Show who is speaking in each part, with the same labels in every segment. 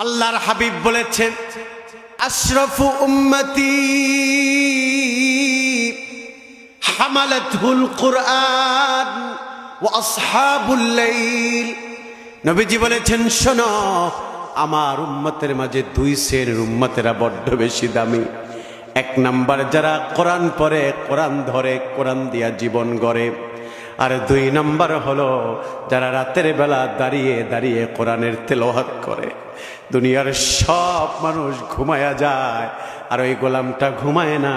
Speaker 1: আল্লাহর হাবিব বলেছেন, আশরফু উম্মতি হামালাতুল কুরআন ওয়া আসহাবুল লাইল। নবীজি বলেছেন, শোনো, আমার উম্মতের মাঝে দুই শ্রেণির উম্মতেরা বড্ড বেশি দামি। এক নাম্বার যারা কোরআন পড়ে, কোরআন ধরে, কোরআন দিয়া জীবন গড়ে। আর দুই নম্বর হলো, যারা রাতের বেলা দাঁড়িয়ে দাঁড়িয়ে কোরআনের তেলোহাত করে, দুনিয়ার সব মানুষ ঘুমায়া যায়, আর ওই গোলামটা ঘুমায় না।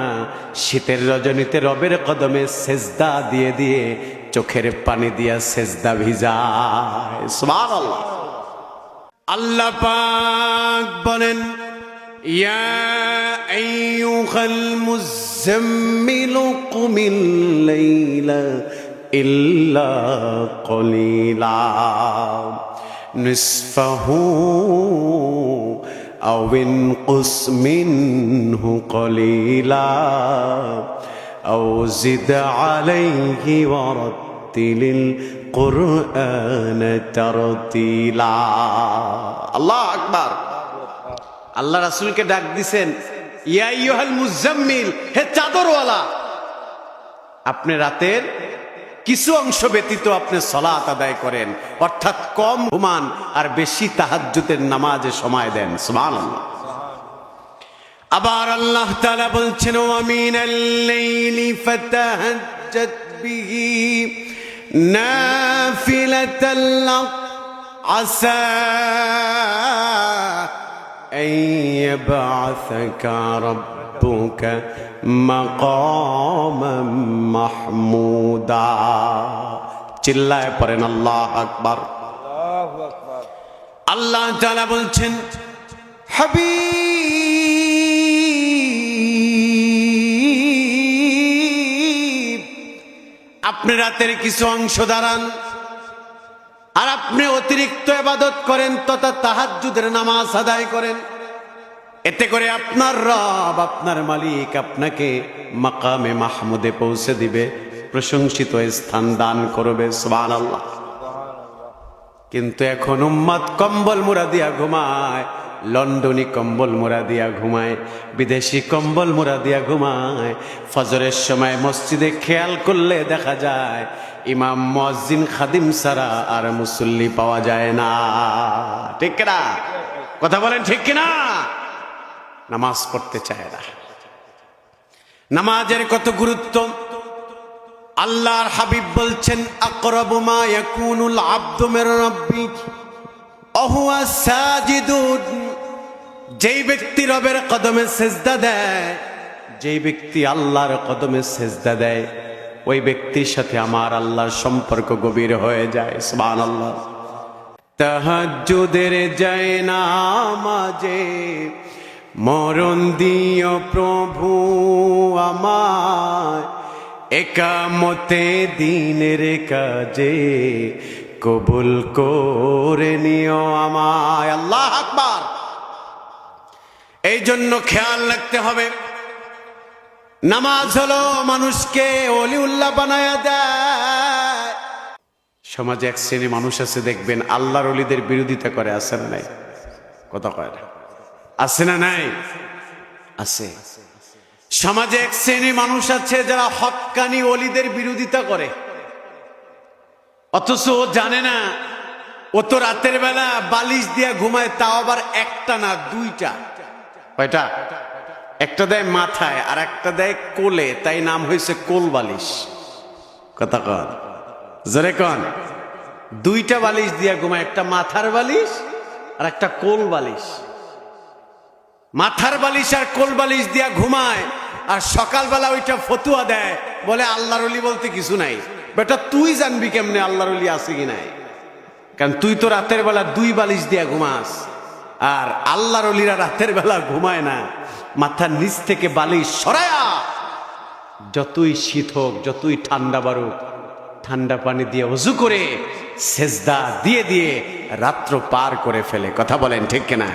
Speaker 1: শীতের রজনীতে রবের কদমে সেজদা দিয়ে দিয়ে চোখের পানি দিয়া সেজদা ভিজায়। আল্লাহ পাক বলেন, ইয়া ইল্লা কলিলা নিসফাহু أو انقص منه قليلا أو زد عليه ورتل القرآن ترتيلا الله أكبر আল্লাহ রাসূলকে ডাক দিছেন ইয়া ইয়ুহাল মুজাম্মিল হে চাদরওয়ালা আপনি রাতের কিছু অংশ ব্যতীত আপনি সলাত আদায় করেন। অর্থাৎ কম ঘুমান আর বেশি তাহাজ্জুদের নামাজে সময় দেন। সুবহানাল্লাহ। আবার আল্লাহ তাআলা বলছেন ওয়ামিন আল-লাইলি ফাতাহাজ্জাত বিহি নাফিলাতাল আসা أن يبعثك ربك مقاما محمودا চিল্লায় পড়েন আল্লাহ আকবার আল্লাহ তাআলা বলছেন হাবিব আপনি রাতের কিছু অংশ দাঁড়ান আর আপনি অতিরিক্ত এবাদত করেন, তথা তাহাজুদের নামাজ আদায় করেন। এতে করে আপনার রব, আপনার মালিক আপনাকে মাকামে মাহমুদে পৌঁছে দিবে, প্রশংসিত স্থান দান করবে সবান আল্লাহ কিন্তু এখন উম্মাদ কম্বল মুরা দিয়া ঘুমায় লন্ডনী কম্বল মুরা দিয়া ঘুমায়, বিদেশি কম্বল মুরা দিয়া ঘুমায়। ফজরের সময় মসজিদে খেয়াল করলে দেখা যায়, ইমাম মসজিন খাদিম সারা আর মুসল্লি পাওয়া যায় না। ঠিক না কথা বলেন ঠিক কিনা? নামাজ পড়তে চায় না। নামাজের কত গুরুত্ব? আল্লাহর হাবিব বলছেন, আকরাবু মা ইয়াকুনুল আবদু মির রাব্বি, অহুয়া সাজিদুন যেই ব্যক্তি রবের কদমে সেজদা দেয়, যেই ব্যক্তি আল্লাহর কদমে সেজদা দেয়, ওই ব্যক্তির সাথে আমার আল্লাহর সম্পর্ক গভীর হয়ে যায়, সুবহানাল্লাহ। তাহাজ্জুদের যায় না মাঝে, মরণ দিও প্রভু আমায়, একামতে দিনের কাজে কবুল করে নিও আমায়। আল্লাহ আকবার। এই জন্য খেয়াল রাখতে হবে। নামাজ হলো মানুষকে অলিউল্লাহ বানায়া দেয়। সমাজে এক শ্রেণি মানুষ আছে, দেখবেন আল্লাহর অলিদের বিরোধিতা করে, আছে না নাই? কথা কয় আছে না নাই? আছে। সমাজে এক শ্রেণি মানুষ আছে যারা হক্কানি অলিদের বিরোধিতা করে। অথচ ও জানে না, ও তো রাতের বেলা বালিশ দিয়া ঘুমায়, তাও আবার একটা না, দুইটা। কয়টা? একটা দেয় মাথায় আর একটা দেয় কোলে, তাই নাম হয়েছে কোল বালিশ। কথা কন। জোরে কন। দুইটা বালিশ দিয়া ঘুমায়, একটা মাথার বালিশ আর একটা কোল বালিশ। মাথার বালিশ আর কোল বালিশ দিয়া ঘুমায় আর সকালবেলা ওইটা ফতুয়া দেয়, বলে আল্লাহর অলি বলতে কিছু নাই। বেটা, তুই জানবি কেমনে আল্লাহর অলি আছে কি নাই? কারণ তুই তো রাতের বেলা দুই বালিশ দিয়া ঘুমাস। আর আল্লাহর অলিরা রাতের বেলা ঘুমায় না, মাথার নিচ থেকে বালি সরায়া যতই শীত হোক, যতই ঠান্ডা বাড়ুক, ঠান্ডা পানি দিয়ে উজু করে সেজদা দিয়ে দিয়ে রাত্র পার করে ফেলে। কথা বলেন ঠিক কিনা?